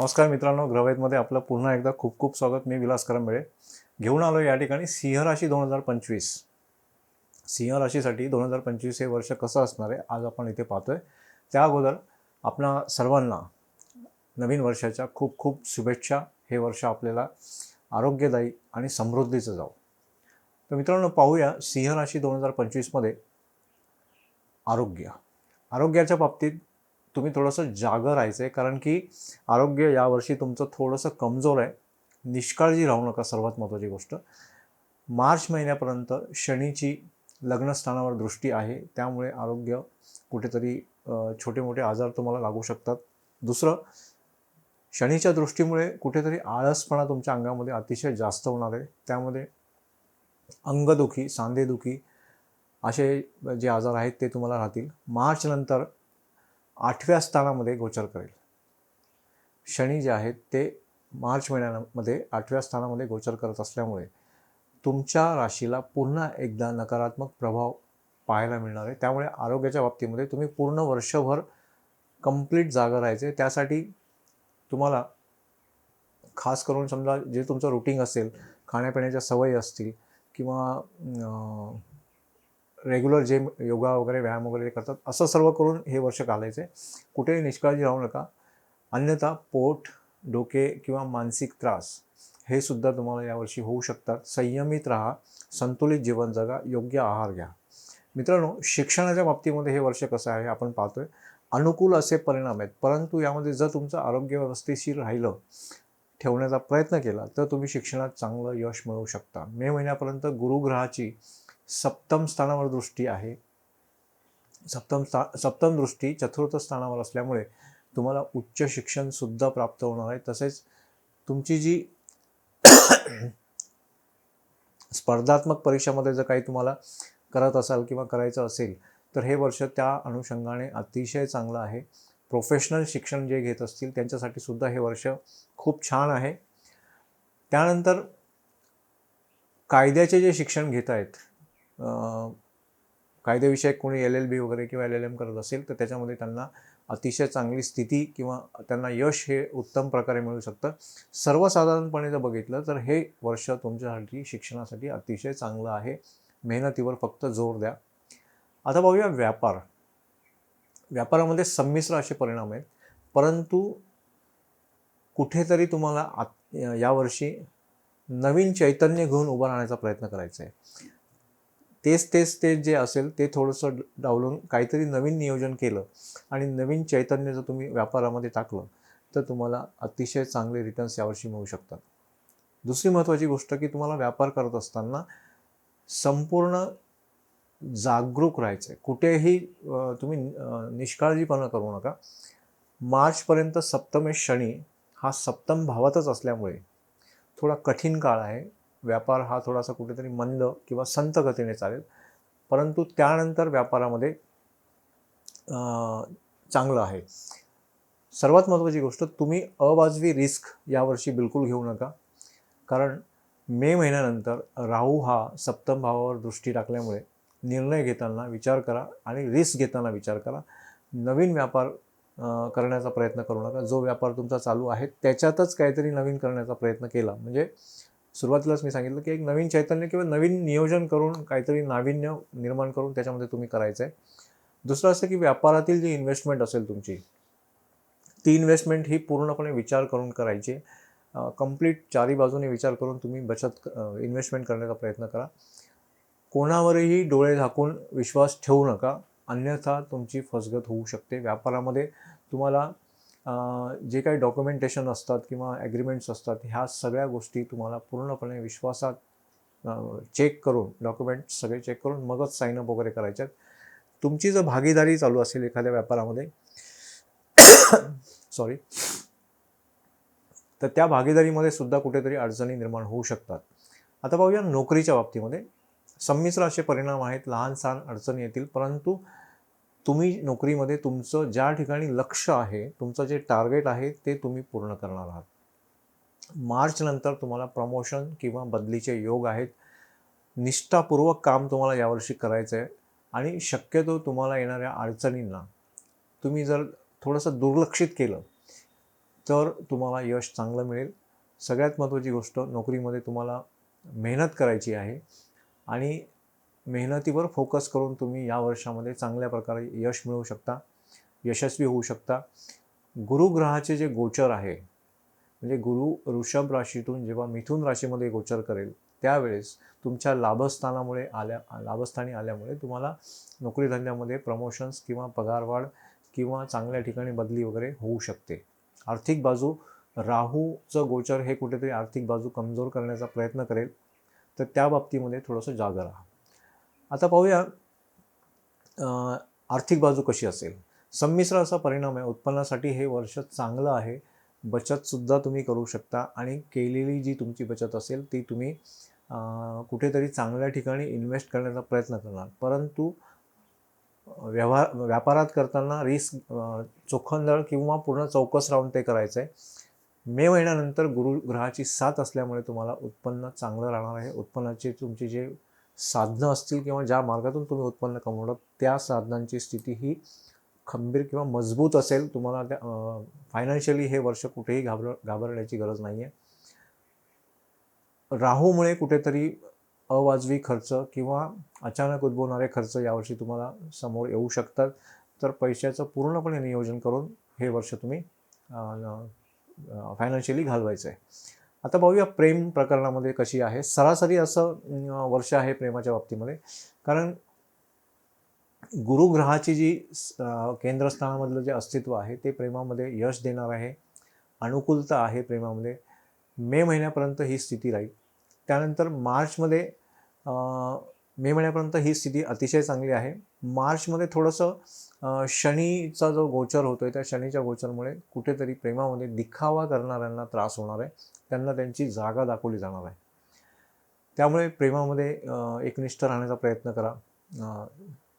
नमस्कार मित्रांनो ग्रवेदमध्ये आपलं पुन्हा एकदा खूप खूप स्वागत. मी विलास करंबेळे घेऊन आलो या ठिकाणी सिंह राशी दोन हजार पंचवीस. सिंह राशीसाठी दोन हजार पंचवीस हे वर्ष कसं असणार आहे आज आपण इथे पाहतोय. त्या अगोदर आपणा सर्वांना नवीन वर्षाच्या खूप खूप शुभेच्छा. हे वर्ष आपल्याला आरोग्यदायी आणि समृद्धीचं जाऊ तर मित्रांनो पाहूया सिंह राशी दोन हजार पंचवीसमध्ये आरोग्य. आरोग्याच्या बाबतीत तुम्ही थोडंसं जागं राहायचं आहे कारण की आरोग्य यावर्षी तुमचं थोडंसं कमजोर आहे. निष्काळजी राहू नका सर्वात महत्त्वाची गोष्ट. मार्च महिन्यापर्यंत शनीची लग्नस्थानावर दृष्टी आहे. त्यामुळे आरोग्य कुठेतरी छोटे मोठे आजार तुम्हाला लागू शकतात. दुसरं शनीच्या दृष्टीमुळे कुठेतरी आळसपणा तुमच्या अंगामध्ये अतिशय जास्त होणार आहे. त्यामध्ये अंगदुखी सांधेदुखी असे जे आजार आहेत ते तुम्हाला राहतील. मार्चनंतर आठव्या स्थानामध्ये गोचर करेल. शनी जे आहेत ते मार्च महिन्यामध्ये आठव्या स्थानामध्ये गोचर करत असल्यामुळे तुमच्या राशीला पुन्हा एकदा नकारात्मक प्रभाव पाहायला मिळणार आहे. त्यामुळे आरोग्याच्या बाबतीमध्ये तुम्ही पूर्ण वर्षभर कंप्लीट जागा राहायचे. त्यासाठी तुम्हाला खास करून समजा जे तुमचं रुटीन असेल खाण्यापिण्याच्या सवयी असतील किंवा रेग्युलर जे योगा वगैरे व्यायाम वगैरे करतात असं सर्व करून हे वर्ष घालायचे. कुठेही निष्काळजी राहू नका. अन्यथा पोट डोके किंवा मानसिक त्रास हे सुद्धा तुम्हाला यावर्षी होऊ शकतात. संयमित राहा संतुलित जीवन जगा योग्य आहार घ्या. मित्रांनो शिक्षणाच्या बाबतीमध्ये हे वर्ष कसं आहे आपण पाहतोय. अनुकूल असे परिणाम आहेत. परंतु यामध्ये जर तुमचं आरोग्य व्यवस्थेशीर राहिलं ठेवण्याचा प्रयत्न केला तर तुम्ही शिक्षणात चांगलं यश मिळवू शकता. मे महिन्यापर्यंत गुरुग्रहाची सप्तम स्थानावर दृष्टी आहे. सप्तम स्था सप्तम दृष्टी चतुर्थ स्थानावर असल्यामुळे तुम्हाला उच्च शिक्षणसुद्धा प्राप्त होणार आहे. तसेच तुमची जी स्पर्धात्मक परीक्षामध्ये जर काही तुम्हाला करत असाल किंवा करायचं असेल तर हे वर्ष त्या अनुषंगाने अतिशय चांगलं आहे. प्रोफेशनल शिक्षण जे घेत असतील त्यांच्यासाठी सुद्धा हे वर्ष खूप छान आहे. त्यानंतर कायद्याचे जे शिक्षण घेत आहेत कायदेविषयक कोणी एल एल बी वगैरे किंवा एल एल एम करत असेल तर त्याच्यामध्ये त्यांना अतिशय चांगली स्थिती किंवा त्यांना यश हे उत्तम प्रकारे मिळू शकतं. सर्वसाधारणपणे जर बघितलं तर हे वर्ष तुमच्यासाठी शिक्षणासाठी अतिशय चांगलं आहे. मेहनतीवर फक्त जोर द्या. आता पाहूया व्यापार. व्यापारामध्ये संमिश्र असे परिणाम आहेत. परंतु कुठेतरी तुम्हाला आत यावर्षी नवीन चैतन्य घेऊन उभं राहण्याचा प्रयत्न करायचा आहे. तेच तेच ते जे असेल ते थोडंसं डावलून काहीतरी नवीन नियोजन केलं आणि नवीन चैतन्य जर तुम्ही व्यापारामध्ये टाकलं तर तुम्हाला अतिशय चांगले रिटर्न्स यावर्षी मिळू शकतात. दुसरी महत्त्वाची गोष्ट की तुम्हाला व्यापार करत असताना संपूर्ण जागरूक राहायचं आहे कुठेही तुम्ही निष्काळजीपणा करू नका. मार्चपर्यंत सप्तमे शनी हा सप्तम भावातच असल्यामुळे थोडा कठीण काळ आहे. व्यापार हा थोडासा कुठेतरी मंद किंवा संत गतीने चालेल. परंतु त्यानंतर व्यापारामध्ये चांगलं आहे. सर्वात महत्त्वाची गोष्ट तुम्ही अवाजवी रिस्क यावर्षी बिलकुल घेऊ नका. कारण मे महिन्यानंतर राहू हा सप्तम भावावर दृष्टी टाकल्यामुळे निर्णय घेताना विचार करा आणि रिस्क घेताना विचार करा. नवीन व्यापार करण्याचा प्रयत्न करू नका. जो व्यापार तुमचा चालू आहे त्याच्यातच काहीतरी नवीन करण्याचा प्रयत्न केला. म्हणजे सुरुवातीलाच मी सांगितलं की एक नवीन चैतन्य किंवा नवीन नियोजन करून काहीतरी नाविन्य निर्माण करून त्याच्यामध्ये तुम्ही करायचं आहे दुसरं असं की व्यापारातील जी इन्व्हेस्टमेंट असेल तुमची ती इन्व्हेस्टमेंट ही पूर्णपणे विचार करून करायची. कंप्लीट चारी बाजूने विचार करून तुम्ही बचत इन्व्हेस्टमेंट करण्याचा प्रयत्न करा. कोणावरही डोळे झाकून विश्वास ठेवू नका. अन्यथा तुमची फसगत होऊ शकते. व्यापारामध्ये तुम्हाला जे काही डॉक्युमेंटेशन असतात किंवा ॲग्रीमेंट्स असतात ह्या सगळ्या गोष्टी तुम्हाला पूर्णपणे विश्वासात चेक करून डॉक्युमेंट सगळे चेक करून मगच साईनअप वगैरे करायच्यात तुमची जर भागीदारी चालू असेल एखाद्या व्यापारामध्ये सॉरी तर त्या भागीदारीमध्ये सुद्धा कुठेतरी अडचणी निर्माण होऊ शकतात. आता पाहूया नोकरीच्या बाबतीमध्ये. संमिश्र असे परिणाम आहेत लहान सहान अडचणी येतील परंतु तुम्ही नोकरीमध्ये तुमचं ज्या ठिकाणी लक्ष आहे तुमचं जे टार्गेट आहे ते तुम्ही पूर्ण करणार आहात. मार्चनंतर तुम्हाला प्रमोशन किंवा बदलीचे योग आहेत. निष्ठापूर्वक काम तुम्हाला यावर्षी करायचं आहे आणि शक्यतो तुम्हाला येणाऱ्या अडचणींना तुम्ही जर थोडंसं दुर्लक्षित केलं तर तुम्हाला यश चांगलं मिळेल. सगळ्यात महत्त्वाची गोष्ट नोकरीमध्ये तुम्हाला मेहनत करायची आहे आणि मेहनतीवर फोकस करून तुम्ही या वर्षामध्ये चांगल्या प्रकारे यश मिळवू शकता यशस्वी होऊ शकता. गुरुग्रहाचे जे गोचर आहे म्हणजे गुरु ऋषभ राशीतून जेव्हा मिथुन राशीमध्ये गोचर करेल त्यावेळेस तुमच्या लाभस्थानामुळे आल्या लाभस्थानी आल्यामुळे तुम्हाला नोकरीधंद्यामध्ये प्रमोशन्स किंवा पगारवाढ किंवा चांगल्या ठिकाणी बदली वगैरे होऊ शकते. आर्थिक बाजू राहूचं गोचर हे कुठेतरी आर्थिक बाजू कमजोर करण्याचा प्रयत्न करेल. तर त्या बाबतीमध्ये थोडंसं जागं राहा. आता पाहूया आर्थिक बाजू कशी असेल. संमिश्र असा परिणाम आहे. उत्पन्नासाठी हे वर्ष चांगलं आहे. बचतसुद्धा तुम्ही करू शकता आणि केलेली जी तुमची बचत असेल ती तुम्ही कुठेतरी चांगल्या ठिकाणी इन्व्हेस्ट करण्याचा प्रयत्न करणार. परंतु व्यवहार व्यापारात करताना रिस्क चोखंदळ किंवा पूर्ण चौकस राहून ते करायचं आहे मे महिन्यानंतर गुरु ग्रहाची साथ असल्यामुळे तुम्हाला उत्पन्न चांगलं राहणार आहे. उत्पन्नाचे तुमचे जे साधनं असतील किंवा ज्या मार्गातून तुम्ही उत्पन्न कमवलं त्या साधनांची स्थिती ही खंबीर किंवा मजबूत असेल तुम्हाला त्या फायनान्शियली हे वर्ष कुठेही घाबर घाबरण्याची गरज नाही आहे राहूमुळे कुठेतरी अवाजवी खर्च किंवा अचानक उद्भवणारे खर्च यावर्षी तुम्हाला समोर येऊ शकतात. तर पैशाचं पूर्णपणे नियोजन करून हे वर्ष तुम्ही फायनान्शियली घालवायचं आहे आता पाहूया प्रेम प्रकरणामध्ये कशी आहे. सरासरी असं वर्ष आहे प्रेमाच्या बाबतीमध्ये. कारण गुरुग्रहाची जी केंद्रस्थानामधलं जे अस्तित्व आहे ते प्रेमामध्ये यश देणार आहे. अनुकूलता आहे प्रेमामध्ये. मे महिन्यापर्यंत ही स्थिती राहील. त्यानंतर मार्चमध्ये मे महिन्यापर्यंत ही स्थिती अतिशय चांगली आहे. मार्चमध्ये थोडंसं शनीचा जो गोचर होतो आहे त्या शनीच्या गोचरमुळे कुठेतरी प्रेमामध्ये दिखावा करणाऱ्यांना त्रास होणार आहे. त्यांना त्यांची जागा दाखवली जाणार आहे. त्यामुळे प्रेमामध्ये एकनिष्ठ राहण्याचा प्रयत्न करा.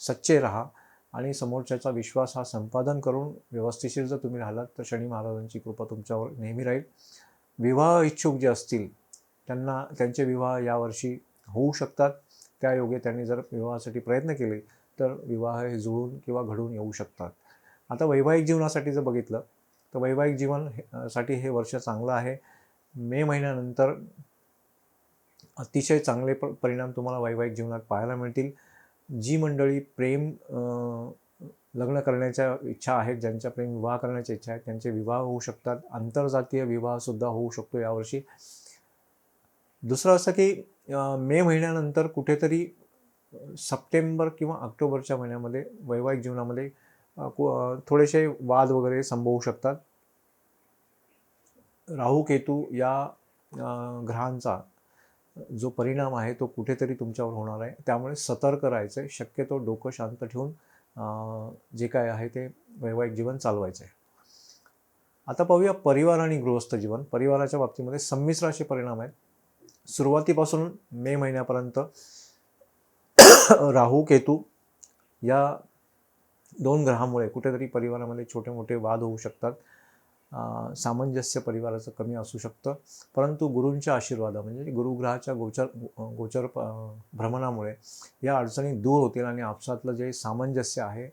सच्चे राहा आणि समोरच्याचा विश्वास हा संपादन करून व्यवस्थिशीर जर तुम्ही राहिलात तर शनी महाराजांची कृपा तुमच्यावर नेहमी राहील. विवाह इच्छुक जे असतील त्यांना त्यांचे विवाह यावर्षी होऊ शकतात. त्या योगे त्यांनी जर विवाहासाठी प्रयत्न केले तर विवाह हे जुळून किंवा घडून येऊ शकतात. आता वैवाहिक जीवनासाठी जर बघितलं तर वैवाहिक जीवनसाठी हे वर्ष चांगलं आहे. मे महिन्यानंतर अतिशय चांगले प परिणाम तुम्हाला वैवाहिक जीवनात पाहायला मिळतील. जी मंडळी प्रेम लग्न करण्याच्या इच्छा आहेत ज्यांच्या प्रेम विवाह करण्याच्या इच्छा आहेत त्यांचे विवाह होऊ शकतात. आंतरजातीय विवाहसुद्धा होऊ शकतो यावर्षी. दुसरं असं की मे महिन्यानंतर कुठेतरी सप्टेंबर किंवा ऑक्टोबरच्या महिन्यामध्ये वैवाहिक जीवनामध्ये कु- थोडेसे वाद वगैरे संभवू शकतात. राहू केतू या ग्रहांचा जो परिणाम आहे तो कुठेतरी तुमच्यावर होणार आहे. त्यामुळे सतर्क राहायचं आहे शक्यतो डोकं शांत ठेवून जे काय आहे ते वैवाहिक जीवन चालवायचं आहे आता पाहूया परिवार आणि गृहस्थ जीवन. परिवाराच्या बाबतीमध्ये संमिश्र असे परिणाम आहेत. सुरुवातीपासून मे महिन्यापर्यंत राहू केतू या दोन ग्रहामुळे कुठेतरी परिवारामध्ये छोटे मोठे वाद होऊ शकतात. सामंजस्य परिवाराचं कमी असू शकतं. परंतु गुरूंच्या आशीर्वादा म्हणजे गुरुग्रहाच्या गोचर गोचर प- भ्रमणामुळे या अडचणी दूर होतील आणि आपसातलं जे सामंजस्य आहे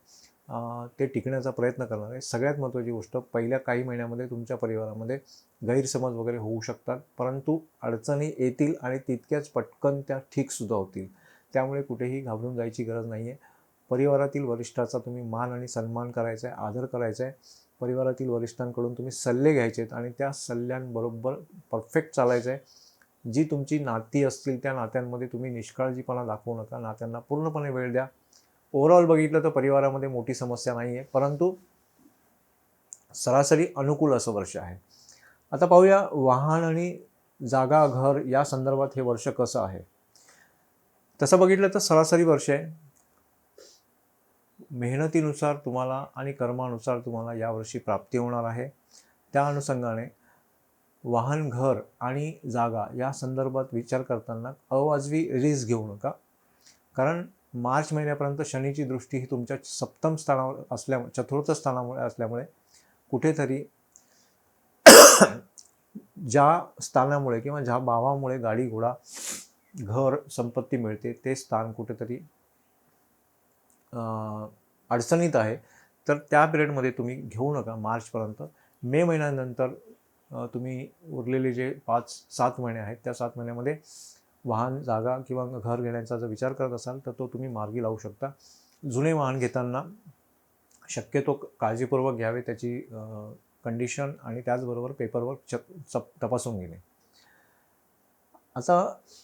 ते टिकण्याचा प्रयत्न करणार आहे. सगळ्यात महत्त्वाची गोष्ट पहिल्या काही महिन्यामध्ये तुमच्या परिवारामध्ये गैरसमज वगैरे होऊ शकतात. परंतु अडचणी येतील आणि तितक्याच पटकन त्या ठीकसुद्धा होतील. त्यामुळे कुठेही घाबरून जायची गरज नाही आहे परिवारातील वरिष्ठाचा तुम्ही मान आणि सन्मान करायचा आहे आदर करायचा आहे. परिवारातील वरिष्ठांकडून तुम्ही सल्ले घ्यायचे आहेत आणि त्या सल्ल्यांबरोबर परफेक्ट चालायचं आहे जी तुमची नाती असतील त्या नात्यांमध्ये तुम्ही निष्काळजीपणा दाखवू नका. नात्यांना पूर्णपणे वेळ द्या. ओव्हरऑल बघितलं तर परिवारामध्ये मोठी समस्या नाही आहे परंतु सरासरी अनुकूल असं वर्ष आहे. आता पाहूया वाहन आणि जागा घर या संदर्भात हे वर्ष कसं आहे. तसं बघितलं तर सरासरी वर्ष आहे. मेहनतीनुसार तुम्हाला आणि कर्मानुसार तुम्हाला यावर्षी प्राप्ती होणार आहे. त्या अनुषंगाने वाहन घर आणि जागा या संदर्भात विचार करताना अवाजवी रिस्क घेऊ नका. कारण मार्च महिन्यापर्यंत शनीची दृष्टी ही तुमच्या सप्तम स्थानावर असल्यामुळे चतुर्थ स्थानामुळे असल्यामुळे कुठेतरी ज्या स्थानामुळे किंवा ज्या भावामुळे गाडी घोडा घर संपत्ती मिळते ते स्थान कुठेतरी अडचणीत आहे तर त्या पिरियडमध्ये तुम्ही घेऊ नका मार्चपर्यंत. मे महिन्यानंतर तुम्ही उरलेले जे पाच सात महिने आहेत त्या सात महिन्यामध्ये वाहन जागा किंवा घर घेण्याचा जर विचार करत असाल तर तो तुम्ही मार्गी लावू शकता. जुने वाहन घेताना शक्यतो काळजीपूर्वक घ्यावे त्याची कंडिशन आणि त्याचबरोबर पेपरवर्क च चप तपासून घेणे. आता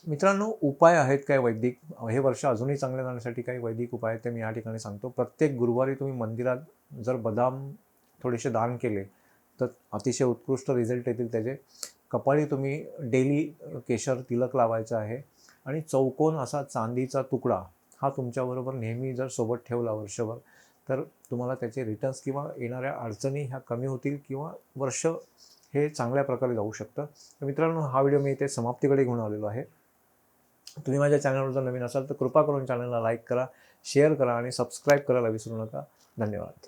मित्रांनो उपाय आहेत काय वैदिक? हे वर्ष अजूनही चांगले जाण्यासाठी काही वैदिक उपाय आहेत ते मी या ठिकाणी सांगतो. प्रत्येक गुरुवारी तुम्ही मंदिरात जर बदाम थोडेसे दान केले तर अतिशय उत्कृष्ट रिझल्ट येतील त्याचे. कपाळी तुम्ही डेली केशर तिलक लावायचं आहे आणि चौकोन असा चांदीचा तुकडा हा तुमच्याबरोबर नेहमी जर सोबत ठेवला वर्षभर तर तुम्हाला त्याचे रिटर्न्स किंवा येणाऱ्या अडचणी ह्या कमी होतील किंवा वर्ष हे चांगल्या प्रकारे जाऊ शकतं. तर मित्रांनो हा व्हिडिओ मी इथे समाप्तीकडे घेऊन आलेलो आहे. तुम्ही माझ्या चॅनलवर जर नवीन असाल तर कृपा करून चॅनलला लाईक करा शेअर करा आणि सबस्क्राईब करायला विसरू नका. धन्यवाद.